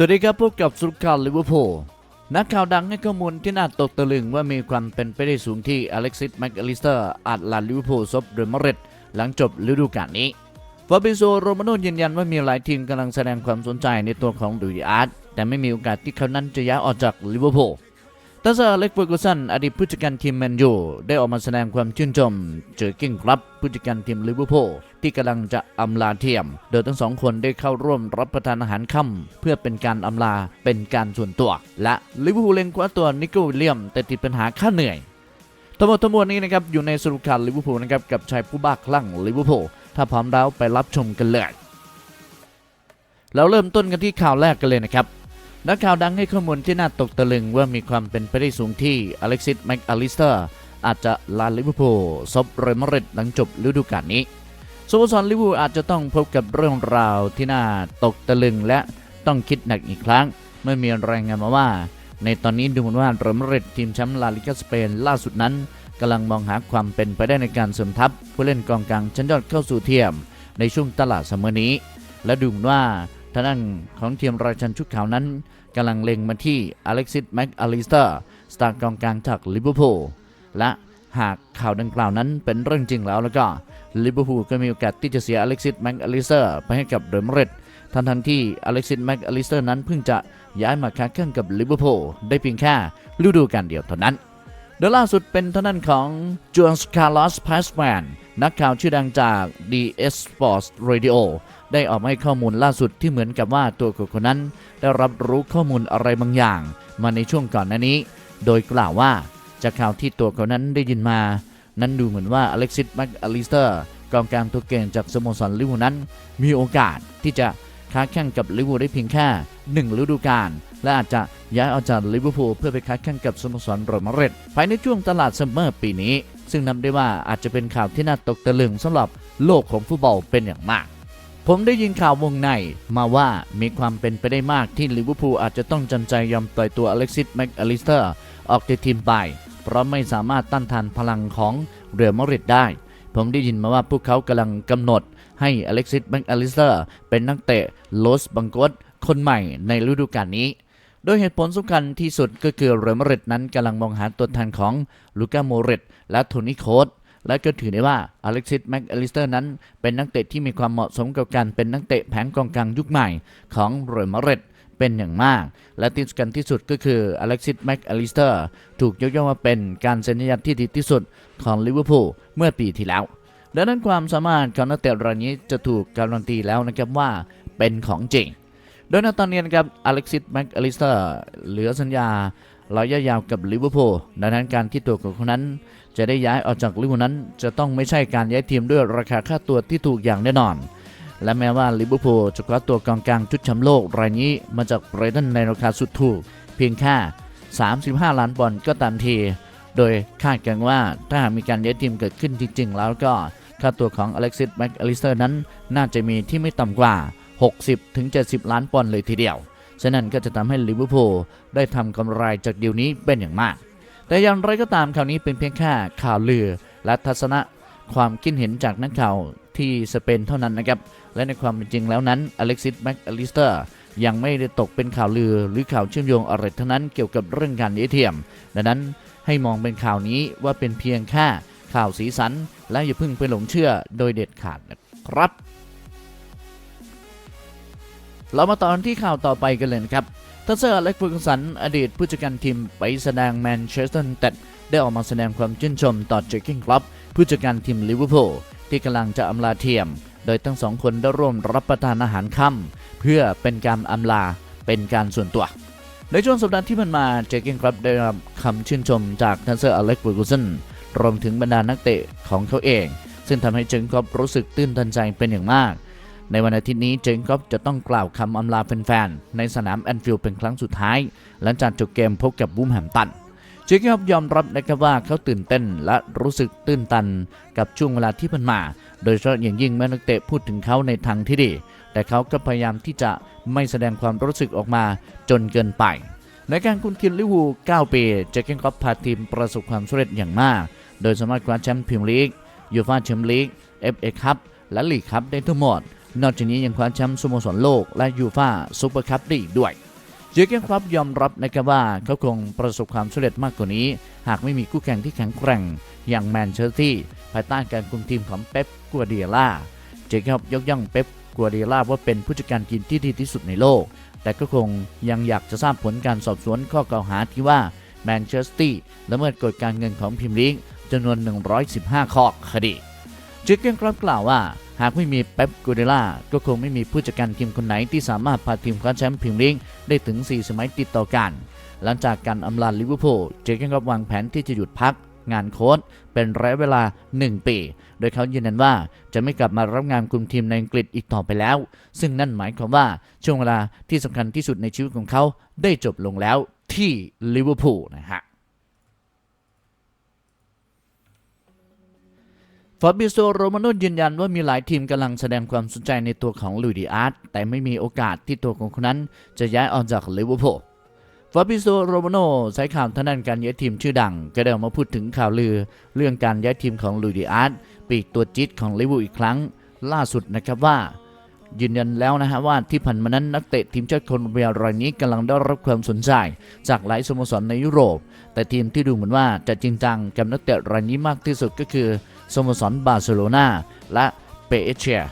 สวัสดีครับพบกับสุดข่าวลิเวอร์พูลนักข่าวดังให้ข้อมูลที่น่าตกตะลึงว่ามีความเป็นไปได้สูงที่อเล็กซิสแม็กอลิสเตอร์อาจลาลิเวอร์พูลซบเรอัลมาริดหลังจบฤดูกาลนี้ฟาบิโซโรมาโนยืนยันว่ามีหลายทีมกำลังแสดงความสนใจในตัวของดูดิอาร์ตแต่ไม่มีโอกาสที่เขานั้นจะย้ายออกจากลิเวอร์พูล ทัศเล็กเฟอร์กูสันอดีตผู้จัดการทีมแมนยูได้ออกมาแสดงความชื่นชมเจอกิ้งครับผู้จัดการทีมลิเวอร์พูลที่กำลังจะอำลาเทียม โดยทั้งสองคนได้เข้าร่วมรับประทานอาหารค่ำเพื่อเป็นการอำลาเป็นการส่วนตัว และลิเวอร์พูลเล็งคว้าตัวนิโคลวิลเลียม แต่ติดปัญหาค่าเหนื่อยทั้งหมดทั้งมวลนี้นะครับอยู่ในสรุปข่าวลิเวอร์พูลนะครับกับชายผู้บ้าคลั่งลิเวอร์พูลถ้าพร้อมแล้วไปรับชมกันเลยแล้วเริ่มต้นกันที่ข่าวแรกกันเลยนะครับ นักข่าวดังให้ข้อมูลที่น่าตกตะลึงว่ามีความเป็นไปได้สูงที่อเล็กซิสแม็กอลิสเตอร์อาจจะลาลิเวอร์พูลซบเรมาดริดหลังจบฤดูกาลนี้สโมสรลิเวอร์พูลอาจจะต้องพบกับเรื่องราวที่น่าตกตะลึงและต้องคิดหนักอีกครั้ง เมื่อมีรายงานมาว่า ในตอนนี้ดูเหมือนว่าเรมาดริดทีมแชมป์ลาลิกาสเปนล่าสุดนั้นกำลังมองหาความเป็นไปได้ในการเสริมทัพ ผู้เล่นกองกลางชั้นยอดเข้าสู่เทียม ในช่วงตลาดเสมอนี้ และดูเหมือนว่าทางด้านของทีมราชันชุดขาวนั้น กำลังเล็งมาที่อเล็กซิสแม็กอลิสเตอร์สตาร์กองกลางจากลิเวอร์พูลและหากข่าวดังกล่าวนั้นเป็นเรื่องจริงแล้วแล้วก็ลิเวอร์พูลก็มีโอกาสที่จะเสียอเล็กซิสแม็กอลิสเตอร์ไปให้กับเรอัลมาดริดทันทันที่อเล็กซิสแม็กอลิสเตอร์นั้นเพิ่งจะย้ายมาค้าแข่งกับลิเวอร์พูลได้เพียงแค่ฤดูกาลเดียวเท่านั้นโดยล่าสุดเป็นท่างด้นของจวนส์คาร์ลอสพาสแมนนักข่าวชื่อดังจาก DS Sports Radio ได้ออกมาให้ข้อมูลล่าสุดที่เหมือนกับว่าตัวคนนั้น ได้รับรู้ข้อมูลอะไรบางอย่าง มาในช่วงก่อนหน้านี้ โดยกล่าวว่าจากข่าวที่ตัวเขานั้นได้ยินมา นั้นดูเหมือนว่าอเล็กซิสแม็กอลิสเตอร์กองกลางตัวเก่งจากสโมสรลิเวอร์พูลนั้น มีโอกาสที่จะค้าแข่งกับลิเวอร์พูลได้เพียงแค่หนึ่งฤดูกาลและอาจจะย้ายออกจากลิเวอร์พูลเพื่อไปค้าแข่งกับสโมสรเรมาดริดภายในช่วงตลาดซัมเมอร์ปีนี้ ซึ่งนับได้ว่าอาจจะเป็นข่าวที่น่าตกตะลึงสำหรับโลกของฟุตบอลเป็นอย่างมาก ผมได้ยินข่าววงในมาว่ามีความเป็นไปได้มากที่ลิเวอร์พูลอาจจะต้องจำใจยอมปล่อยตัวอเล็กซิสแม็กอลิสเตอร์ออกจากทีมไป เพราะไม่สามารถต้านทานพลังของเรือมาดริดได้ ผมได้ยินมาว่าพวกเขากำลังกำหนดให้อเล็กซิสแม็กอลิสเตอร์เป็นนักเตะโลสบังกตคนใหม่ในฤดูกาลนี้โดยเหตุผลสำคัญที่สุดก็คือเรอัลมาดริดนั้นกำลังมองหาตัวแทนของลูก้าโมเรตและโทนี่โคส และก็ถือได้ว่าอเล็กซิสแม็กอลิสเตอร์นั้น เป็นนักเตะที่มีความเหมาะสมกับการเป็นนักเตะแผงกองกลางยุคใหม่ของเรอัลมาดริดเป็นอย่างมาก และที่สำคัญที่สุดก็คืออเล็กซิสแม็กอลิสเตอร์ถูกยกย่องว่าเป็นการเซ็นสัญญาที่ดีที่สุดของลิเวอร์พูลเมื่อปีที่แล้ว ดังนั้นความสามารถของนักเตะรายนี้จะถูกการันตีแล้วนะครับว่าเป็นของจริง โดยในตอนนี้นะครับอเล็กซิสแม็กอลิสเตอร์เหลือสัญญาระยะยาวกับลิเวอร์พูลดังนั้นการที่ตัวของเขานั้น จะได้ย้ายออกจากลิเวอร์พูลนั้น จะต้องไม่ใช่การย้ายทีมด้วยราคาค่าตัวที่ถูกอย่างแน่นอน และแม้ว่าลิเวอร์พูลจะคว้าตัวกองกลางชุดแชมป์โลกรายนี้มาจากไบรตันในราคาสุดถูก เพียงแค่35 ล้านปอนด์ก็ตามที โดยคาดกันว่าถ้าหากมีการย้ายทีมเกิดขึ้นจริงๆแล้วก็ค่าตัวของอเล็กซิสแม็กอลิสเตอร์นั้น น่าจะมีที่ไม่ต่ำกว่า 60-70 ล้านปอนด์เลยทีเดียว ฉะนั้นก็จะทำให้ลิเวอร์พูลได้ทำกำไรจากดีลนี้เป็นอย่างมาก แต่อย่างไรก็ตามข่าวนี้เป็นเพียงแค่ข่าวลือและทัศนะความคิดเห็นจากนักข่าวที่สเปนเท่านั้นนะครับ และในความเป็นจริงแล้วนั้นอเล็กซิสแม็กอลิสเตอร์ยังไม่ได้ตกเป็นข่าวลือหรือข่าวเชื่อมโยงอะไรทั้งนั้นเกี่ยวกับเรื่องการย้ายเทียม ดังนั้นให้มองเป็นข่าวนี้ว่าเป็นเพียงแค่ข่าวสีสัน และอย่าเพิ่งไปหลงเชื่อโดยเด็ดขาดนะครับ เรามาต่อนที่ข่าวต่อไปกันเลยนะครับทัสเซอร์อเล็กฟูกสันอดีตผู้จัดการทีมไปแสดงแมนเชสเตอร์ยูไนเต็ดได้ออกมาแสดงความชื่นชมต่อเจคกิ้งคลับผู้จัดการทีมลิเวอร์พูลที่กำลังจะอำลาเทียม โดยทั้งสองคนได้ร่วมรับประทานอาหารค่ำเพื่อเป็นการอำลาเป็นการส่วนตัว ในช่วงสัปดาห์ที่ผ่านมาเจคกิ้งคลับได้รับคำชื่นชมจากทัสเซอร์อเล็กฟูกสันรวมถึงบรรดานักเตะของเขาเอง ซึ่งทำให้เจคกิ้งคลับรู้สึกตื้นตันใจเป็นอย่างมาก ในวันอาทิตย์นี้เจนคอบจะต้องกล่าวคำอำลาแฟนๆ ในสนามแอนฟิลด์เป็นครั้งสุดท้าย หลังจากจบเกมพบกับบูมแฮมตันเจคอบยอมรับนะครับว่าเขาตื่นเต้นและรู้สึกตื้นตันกับช่วงเวลาที่ผ่านมา โดยเฉพาะอย่างยิ่งเมื่อนักเตะพูดถึงเขาในทางที่ดี แต่เขาก็พยายามที่จะไม่แสดงความรู้สึกออกมาจนเกินไป ในการคุมทีมลิวู9ปีเจคอบพาทีมประสบความสำเร็จอย่างมาก โดยสามารถคว้าแชมป์พรีเมียร์ลีกยูฟ่าแชมเปี้ยนลีกเอฟเอคัพและลีกคัพได้ทั้งหมด นอกจากนี้ยังคว้าแชมป์สโมสรโลกและยูฟ่าซูเปอร์คัพได้อีกด้วยเจอเกนคลับยอมรับนะครับว่าเขาคงประสบความสำเร็จมากกว่านี้ หากไม่มีคู่แข่งที่แข็งแกร่ง อย่างแมนเชสเตอร์ที่ภายใต้การคุมทีมของเป๊ปกัวเดียล่าเจอเกนคลับยกย่องเป๊ปกัวเดียล่าว่าเป็นผู้จัดการทีมที่ดีที่สุดในโลก แต่ก็คงยังอยากจะทราบผลการสอบสวนข้อกล่าวหาที่ว่าแมนเชสเตอร์ละเมิดกฎการเงินของพรีเมียร์ลีกจำนวน 115 ข้อคดีเจิกเกนครับกล่าวว่า หากไม่มีเป๊ปกูเดล่าก็คงไม่มีผู้จัดการทีมคนไหนที่สามารถพาทีมคว้าแชมป์พรีเมียร์ลีกได้ถึง 4 สมัยติดต่อกัน หลังจากการอำลาลิเวอร์พูลเจคเกนครับวางแผนที่จะหยุดพักงานโค้ชเป็นระยะเวลา 1 ปี โดยเขายืนยันว่าจะไม่กลับมารับงานคุมทีมในอังกฤษอีกต่อไปแล้ว ซึ่งนั่นหมายความว่าช่วงเวลาที่สำคัญที่สุดในชีวิตของเขาได้จบลงแล้วที่ลิเวอร์พูลนะฮะ ฟาบิโซโรมาโนยืนยันว่ามีหลายทีมกำลังแสดงความสนใจในตัวของลุยดิอาร์ตแต่ไม่มีโอกาสที่ตัวของคนนั้นจะย้ายออกจากลิเวอร์พูลฟาบิโซโรมาโนใช้ข่าวทางด้านการย้ายทีมชื่อดัง ก็ได้ออกมาพูดถึงข่าวลือ เรื่องการย้ายทีมของลุยดิอาร์ตปีกตัวจิ๊ดของลิเวอร์พูลอีกครั้ง ล่าสุดนะครับว่า ยืนยันแล้วนะฮะว่าที่ผ่านมานั้นนักเตะทีมชาติโคลอมเบียรายนี้กำลังได้รับความสนใจ จากหลายสโมสรในยุโรป แต่ทีมที่ดูเหมือนว่าจะจริงจังกับนักเตะรายนี้มากที่สุดก็คือ สโมสรบาร์เซโลนาและเปเชีย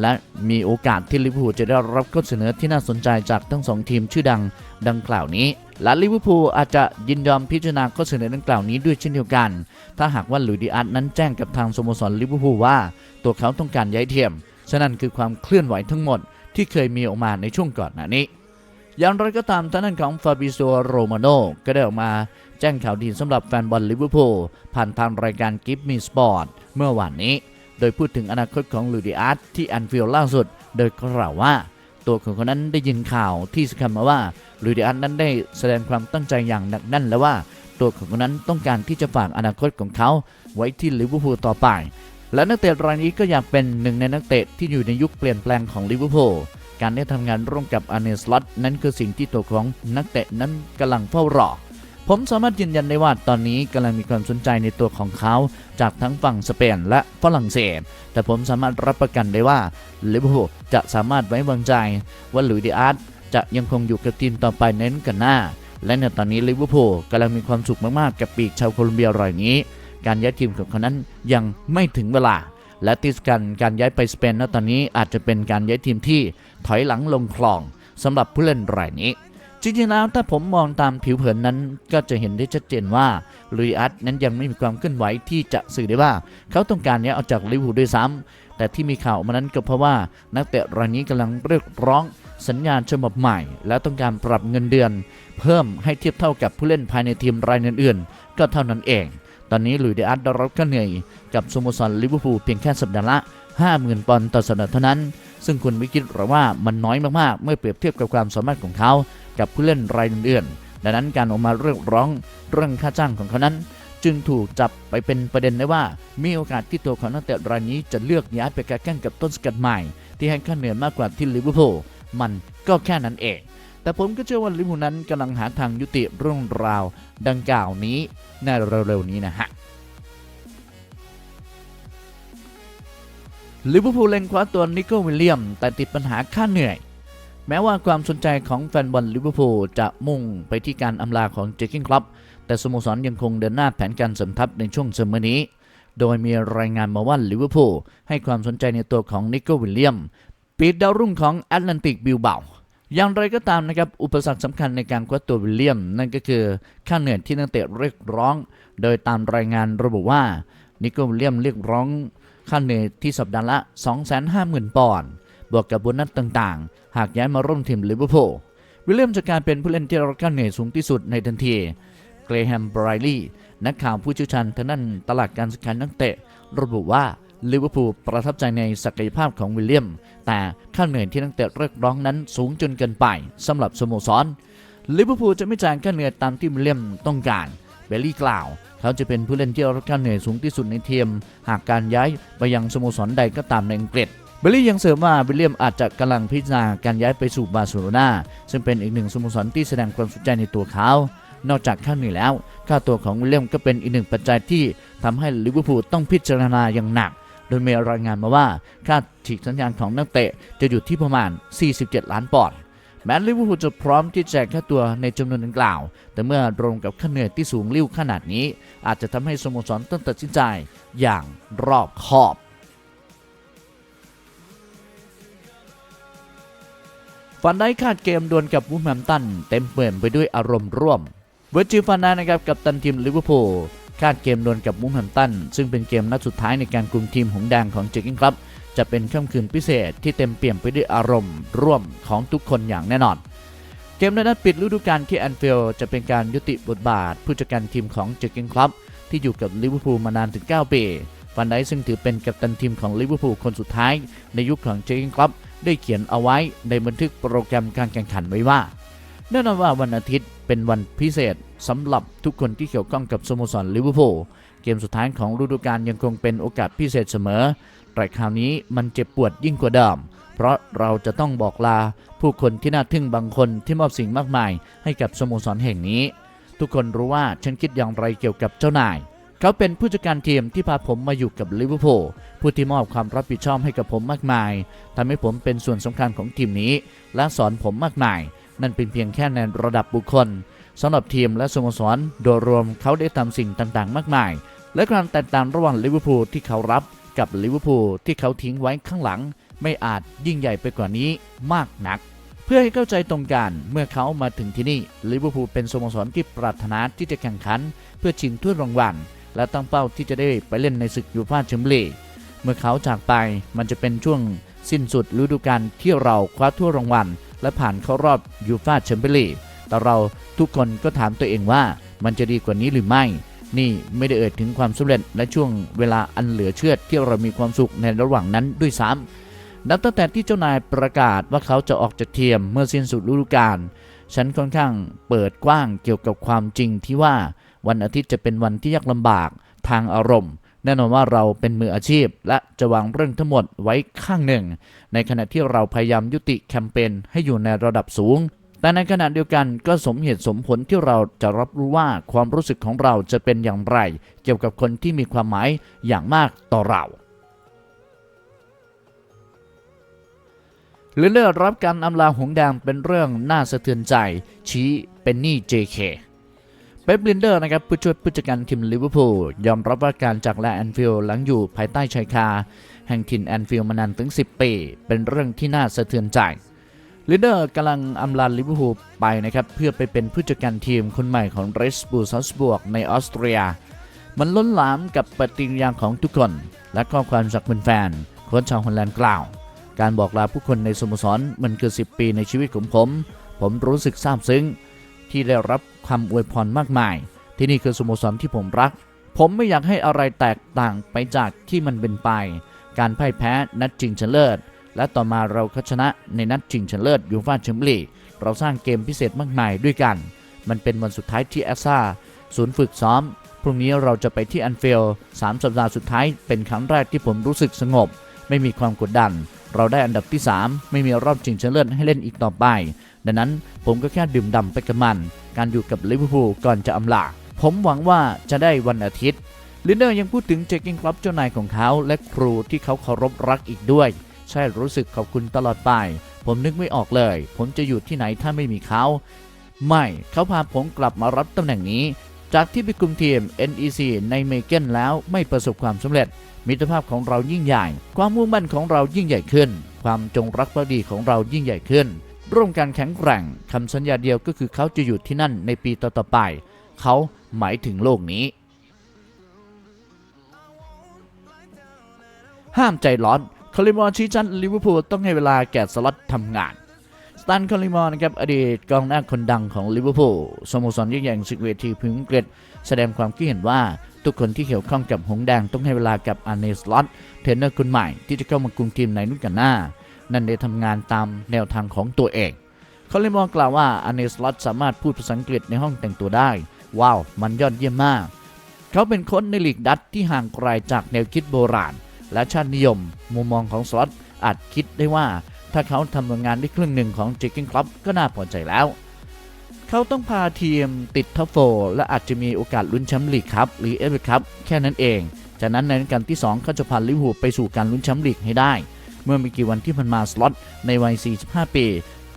และมีโอกาสที่ลิเวอร์พูลจะได้รับข้อเสนอที่น่าสนใจจากทั้งสองทีมชื่อดังดังกล่าวนี้ และลิเวอร์พูลอาจจะยินยอมพิจารณาข้อเสนอดังกล่าวนี้ด้วยเช่นเดียวกัน ถ้าหากว่าหลุยส์ดิอาร์นั้นแจ้งกับทางสโมสรลิเวอร์พูลว่า ตัวเขาต้องการย้ายเทียม ฉะนั้นคือความเคลื่อนไหวทั้งหมดที่เคยมีออกมาในช่วงก่อนหน้านี้ อย่างไรก็ตามท่างด้นของฟาบิโซโรมาโนก็ได้ออกมาแจ้งข่าวดีสำหรับแฟนบอลลิเวอร์พูลผ่านทางรายการกิฟมีสปอร์ตเมื่อวานนี้ โดยพูดถึงอนาคตของลูดิอาร์ตที่แอนฟิลด์ล่าสุด โดยกล่าวว่า ตัวของเขานั้นได้ยินข่าวที่สำคัญมาว่าลูดิอาร์ตนั้นได้แสดงความตั้งใจอย่างหนักแน่นแล้วว่า ตัวของเขานั้นต้องการที่จะฝากอนาคตของเขา ไว้ที่ลิเวอร์พูลต่อไป และนักเตะรายนี้ก็อยากเป็นหนึ่งในนักเตะที่อยู่ในยุคเปลี่ยนแปลงของลิเวอร์พูล การได้ทำงานร่วมกับอาร์เนสล็อตนั้นคือสิ่งที่ตัวของนักเตะนั้นกำลังเฝ้ารอ ผมสามารถยืนยันได้ว่าตอนนี้กำลังมีความสนใจในตัวของเขา จากทั้งฝั่งสเปนและฝรั่งเศส แต่ผมสามารถรับประกันได้ว่าลิเวอร์พูลจะสามารถไว้วางใจว่าหลุยส์ดิอาร์ตจะยังคงอยู่กับทีมต่อไปเน้นกันหน้า และในตอนนี้ลิเวอร์พูลกำลังมีความสุขมากๆ กับปีกชาวโคลอมเบียรายนี้ การย้ายทีมของเขานั้นยังไม่ถึงเวลา และที่สำคัญการย้ายไปสเปนณตอนนี้อาจจะเป็นการย้ายทีมที่ถอยหลังลงคลองสำหรับผู้เล่นรายนี้ จริงๆแล้วถ้าผมมองตามผิวเผินนั้น ก็จะเห็นได้ชัดเจนว่าลุยอัตนั้นยังไม่มีความเคลื่อนไหวที่จะสื่อได้ว่า เขาต้องการย้ยออกจากลิเวอร์พูลด้วยซ้ำแต่ที่มีข่าวมานั้นก็เพราะว่านักเตะรายนี้กำลังเรียกร้องสัญญาณฉบับใหม่ และต้องการปรับเงินเดือน เพิ่มให้เทียบเท่ากับผู้เล่นภายในทีมรายอื่นๆก็เท่านั้นเอง ตอนนี้ลุยเดอัตได้รับค่าเหนื่อยกับสโมสรลิเวอร์พูลเพียงแค่สัปดาห์ละ 50,000 ปอนด์ต่อสัปดาห์เท่านั้น ซึ่งคุณไม่คิดหรอว่ามันน้อยมากๆ เมื่อเปรียบเทียบกับความสามารถของเขา กับผู้เล่นรายอื่นๆดังนั้นการออกมาเรียกร้องเรื่องค่าจ้างของเขานั้น จึงถูกจับไปเป็นประเด็นได้ว่า มีโอกาสที่ตัวของนักเตะรายนี้จะเลือกย้ายไปการแข่งกับต้นสกัดใหม่ ที่ให้ค่าเหนื่อยมากกว่าที่ลิเวอร์พูลมันก็แค่นั้นเอง แต่ผมก็เชื่อว่าลิเวอร์พูลนั้นกำลังหาทางยุติเรื่องราวดังกล่าวนี้ในเร็วๆนี้นะฮะลิเวอร์พูลเล็งคว้าตัวนิโคลวิลเลียม แต่ติดปัญหาค่าเหนื่อย แม้ว่าความสนใจของแฟนบอลลิเวอร์พูลจะมุ่งไปที่การอำลาของเจคกิงคลับแต่สโมสรยังคงเดินหน้าแผนการสริมทัพในช่วงเสมอนี้ โดยมีรายงานมาว่าลิเวอร์พูลให้ความสนใจในตัวของนิโคลวิลเลียม ปีดดาวรุ่งของแอตแลนติกบิลเบา อย่างไรก็ตามนะครับ อุปสรรคสำคัญในการคว้าตัววิลเลียม นั่นก็คือค่าเหนื่อยที่นักเตะเรียกร้อง โดยตามรายงานระบุว่านิโคลวิลเลียมเรียกร้องค่าเหนื่อยที่สัปดาห์ละ 250,000 ปอนด์บวกกับโบนัสต่างๆ หากย้ายมาร่วมทีมลิเวอร์พูลวิลเลียมจะกลายเป็นผู้เล่นที่รับค่าเหนื่อยสูงที่สุดในทันทีเกรแฮมไบรลี่นักข่าวผู้เชี่ยวชาญทางด้านตลาดการซื้อขายนักเตะ ระบุว่า ลิเวอร์พูลประทับใจในศักยภาพของวิลเลียม แต่ค่าเหนื่อยที่นักเตะเรียกร้องนั้นสูงจนเกินไปสำหรับสโมสรลิเวอร์พูลจะไม่จ่ายค่าเหนื่อยตามที่วิลเลียมต้องการเบลลี่กล่าว เขาจะเป็นผู้เล่นที่รับค่าเหนื่อยสูงที่สุดในทีมหากการย้ายไปยังสโมสรใดก็ตามในอังกฤษเบลลี่ยังเสริมว่าวิลเลียมอาจจะกำลังพิจารณาการย้ายไปสู่บาร์เซโลนาซึ่งเป็นอีกหนึ่งสโมสรที่แสดงความสนใจในตัวเขานอกจากค่าเหนื่อยแล้ว ค่าตัวของวิลเลียมก็เป็นอีกหนึ่งปัจจัยที่ทำให้ลิเวอร์พูลต้องพิจารณาอย่างหนัก โดยมีรายงานมาว่าค่าฉีกสัญญาณของนักเตะจะอยู่ที่ประมาณ 47 ล้านปอนด์แม้ลิเวอร์พูลจะพร้อมที่จะแค่ตัวในจำนวนดังกล่าว แต่เมื่อรวมกับค่าเหนื่อยที่สูงลิ่วขนาดนี้ อาจจะทำให้สโมสรต้องตัดสินใจอย่างรอบคอบฟันได้คาดเกมดวลกับวูแฮมตัน เต็มเปี่ยมไปด้วยอารมณ์ร่วม เวอร์จิลฟันได้นะครับกับตันทีมลิเวอร์พูล คาดเกมดวลกับวูแฮมตันซึ่งเป็นเกมนัดสุดท้ายในการกลุ่มทีมหงแดงของเจอร์กินครับจะเป็นค่ำคืนพิเศษที่เต็มเปี่ยมไปด้วยอารมณ์ ร่วมของทุกคนอย่างแน่นอน เกมในนัดปิดฤดูกาลที่แอนฟิลด์จะเป็นการยุติบทบาท ผู้จัดการทีมของเจอร์กินครับที่อยู่กับลิเวอร์พูลมานานถึง 9 ปีฟันไดซึ่งถือเป็นกัปตันทีมของลิเวอร์พูลคนสุดท้าย ในยุคของเจอร์กินครับได้เขียนเอาไว้ในบันทึกโปรแกรมการแข่งขันไว้ว่า แน่นอนว่าวันอาทิตย์เป็นวันพิเศษสำหรับทุกคนที่เกี่ยวข้องกับสโมสรลิเวอร์พูลเกมสุดท้ายของฤดูกาลยังคงเป็นโอกาสพิเศษเสมอ แต่คราวนี้มันเจ็บปวดยิ่งกว่าเดิม เพราะเราจะต้องบอกลาผู้คนที่น่าทึ่งบางคนที่มอบสิ่งมากมาย ให้กับสโมสรแห่งนี้ ทุกคนรู้ว่าฉันคิดอย่างไรเกี่ยวกับเจ้านาย เขาเป็นผู้จัดการทีมที่พาผมมาอยู่กับลิเวอร์พูลผู้ที่มอบความรับผิดชอบให้กับผมมากมายทำให้ผมเป็นส่วนสำคัญของทีมนี้ และสอนผมมากมาย นั่นเป็นเพียงแค่ในระดับบุคคลสำหรับทีมและสโมสรโดยรวมเขาได้ทำสิ่งต่างๆ มากมาย และความแตกต่างระหว่างลิเวอร์พูลที่เขารับกับลิเวอร์พูลที่เขาทิ้งไว้ข้างหลัง ไม่อาจยิ่งใหญ่ไปกว่านี้มากนัก เพื่อให้เข้าใจตรงกันเมื่อเขามาถึงที่นี่ลิเวอร์พูลเป็นสโมสรที่ปรารถนาที่จะแข่งขัน เพื่อชิงถ้วยรางวัลและตั้งเป้าที่จะได้ไปเล่นในศึกยูฟ่าแชมเปี้ยนลีกเมื่อเขาจากไปมันจะเป็นช่วงสิ้นสุดฤดูกาลที่เราคว้าถ้วยรางวัล และผ่านเข้ารอบยูฟาแชมเปี้ยนลีกแต่เราทุกคนก็ถามตัวเองว่ามันจะดีกว่านี้หรือไม่ นี่ไม่ได้เอ่ยถึงความสำเร็จและช่วงเวลาอันเหลือเชื่อที่เรามีความสุขในระหว่างนั้นด้วยซ้ำนับตั้งแต่ที่เจ้านายประกาศว่าเขาจะออกจากทีมเมื่อสิ้นสุดฤดูกาล ฉันค่อนข้างเปิดกว้างเกี่ยวกับความจริงที่ว่าวันอาทิตย์จะเป็นวันที่ยากลำบากทางอารมณ์ แน่นอนว่าเราเป็นมืออาชีพ และจะวางเรื่องทั้งหมดไว้ข้างหนึ่ง ในขณะที่เราพยายามยุติแคมเปญให้อยู่ในระดับสูง แต่ในขณะเดียวกันก็สมเหตุสมผลที่เราจะรับรู้ว่าความรู้สึกของเราจะเป็นอย่างไร เกี่ยวกับคนที่มีความหมายอย่างมากต่อเราหรือเลือกรับการอำลาหงส์แดงเป็นเรื่องน่าสะเทือนใจ ชี้เป็นหนี่ JK เป๊ปลินเดอร์นะครับผู้ช่วยผู้จัดการทีมลิเวอร์พูลยอมรับว่าการจากลาแอนฟิลด์หลังอยู่ภายใต้ชายคา แห่งถิ่นแอนฟิลด์มานานถึง 10 ปี เป็นเรื่องที่น่าสะเทือนใจลินเดอร์กำลังอำลาลิเวอร์พูลไปนะครับ เพื่อไปเป็นผู้จัดการทีมคนใหม่ของเรสบูซัสบวกในออสเตรีย มันล้นหลามกับปฏิกิริยาของทุกคน และข้อความจากแฟนๆโค้ชชาวฮอลแลนด์กล่าว การบอกลาผู้คนในสโมสรมันคือ10 ปีในชีวิตของผม ผมรู้สึกซาบซึ้ง ที่ได้รับคำอวยพรมากมาย ที่นี่คือสโมสรที่ผมรัก ผมไม่อยากให้อะไรแตกต่างไปจากที่มันเป็นไป การพ่ายแพ้นัดชิงชนะเลิศและต่อมาเราก็ชนะในนัดชิงชนะเลิศยูฟ่าแชมเปี้ยนลีกเราสร้างเกมพิเศษมากมายด้วยกัน มันเป็นวันสุดท้ายที่แอสซาศูนย์ฝึกซ้อม พรุ่งนี้เราจะไปที่อันเฟลสามสัปดาห์สุดท้ายเป็นครั้งแรกที่ผมรู้สึกสงบ ไม่มีความกดดัน เราได้อันดับที่ 3 ไม่มีรอบชิงชนะเลิศให้เล่นอีกต่อไป ดังนั้นผมก็แค่ดื่มด่ำไปกับมัน การอยู่กับลิเวอร์พูลก่อนจะอำลา ผมหวังว่าจะได้วันอาทิตย์ลินเดอร์ยังพูดถึงเจกิงคลับเจ้านายของเขาและครูที่เขาเคารพรักอีกด้วย ใช่รู้สึกขอบคุณตลอดไป ผมนึกไม่ออกเลย ผมจะอยู่ที่ไหนถ้าไม่มีเขา ไม่เขาพาผมกลับมารับตำแหน่งนี้ จากที่ไปคุมทีม NEC ในเมเกนแล้วไม่ประสบความสำเร็จ มิตรภาพของเรายิ่งใหญ่ ความมุ่งมั่นของเรายิ่งใหญ่ขึ้น ความจงรักภักดีของเรายิ่งใหญ่ขึ้น ร่วมกันแข็งแกร่งคำสัญญาเดียวก็คือเขาจะอยู่ที่นั่นในปีต่อๆไป เขาหมายถึงโลกนี้ ห้ามใจร้อนคาริมอร์ชี้ชัดลิเวอร์พูลต้องให้เวลาแก่สล็อตทำงานสตันคาริมอร์นะครับอดีตกองหน้าคนดังของลิเวอร์พูลสโมสรยิ่งใหญ่ศึกเวทีพิมพ์เกรดแสดงความคิดเห็นว่าทุกคนที่เกี่ยวข้องกับหงแดงต้องให้เวลากับอาร์เนสล็อตเทรนเนอร์คนใหม่ที่จะเข้ามาคุมทีมในรุ่นกันหน้า นั่นได้ทำงานตามแนวทางของตัวเองคาริมอร์กล่าวว่าอเนสลอตสามารถพูดภาษาอังกฤษในห้องแต่งตัวได้ ว้าว มันยอดเยี่ยมมาก เขาเป็นคนในลีกดัตที่ห่างไกลจากแนวคิดโบราณ และชาตินิยม มุมมองของสลอตอาจคิดได้ว่า ถ้าเขาทำงานได้ครึ่งหนึ่งของเจคิงคลับก็น่าพอใจแล้ว เขาต้องพาทีมติดท็อปโฟและอาจจะมีโอกาสลุ้นแชมป์ลีกครับหรือเอฟเอครับแค่นั้นเอง จากนั้นในฤดูกาลที่ 2 เขาจะพาลิเวอร์พูลไปสู่การลุ้นแชมป์ลีกให้ได้ เมื่อไม่กี่วันที่ผ่านมาสล็อตในวัย 45 ปี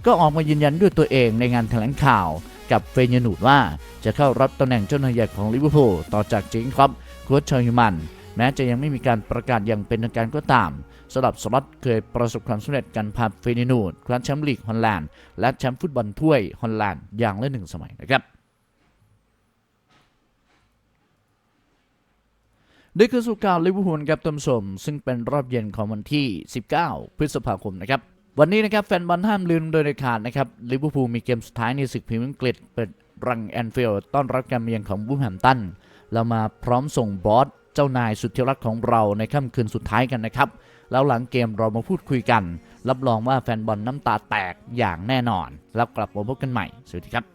ก็ออกมายืนยันด้วยตัวเองในงานแถลงข่าวกับเฟยนูดว่าจะเข้ารับตำแหน่งเจ้านายใหญ่ของลิเวอร์พูลต่อจากจิงครับโค้ชชอยมัน แม้จะยังไม่มีการประกาศอย่างเป็นทางการก็ตามสำหรับสล็อตเคยประสบความสำเร็จการพาเฟยนูดคว้าแชมป์ลีกฮอลแลนด์และแชมป์ฟุตบอลถ้วยฮอลแลนด์อย่างละหนึ่งสมัยนะครับ นี่คือสุกาวลิเวอร์พูลครับท่านผู้ชม ซึ่งเป็นรอบเย็นของวันที่ 19 พฤษภาคมนะครับ วันนี้นะครับแฟนบอลห้ามลืมโดยเด็ดขาดนะครับลิเวอร์พูลมีเกมสุดท้ายในศึกพรีเมียร์อังกฤษเปิดรังแอนฟิลด์ต้อนรับการมาเยือนของบูมแฮมตันเรามาพร้อมส่งบอสเจ้านายสุดที่รักของเราในค่ำคืนสุดท้ายกันนะครับ แล้วหลังเกมเรามาพูดคุยกัน รับรองว่าแฟนบอลน้ำตาแตกอย่างแน่นอน แล้วกลับมาพบกันใหม่ สวัสดีครับ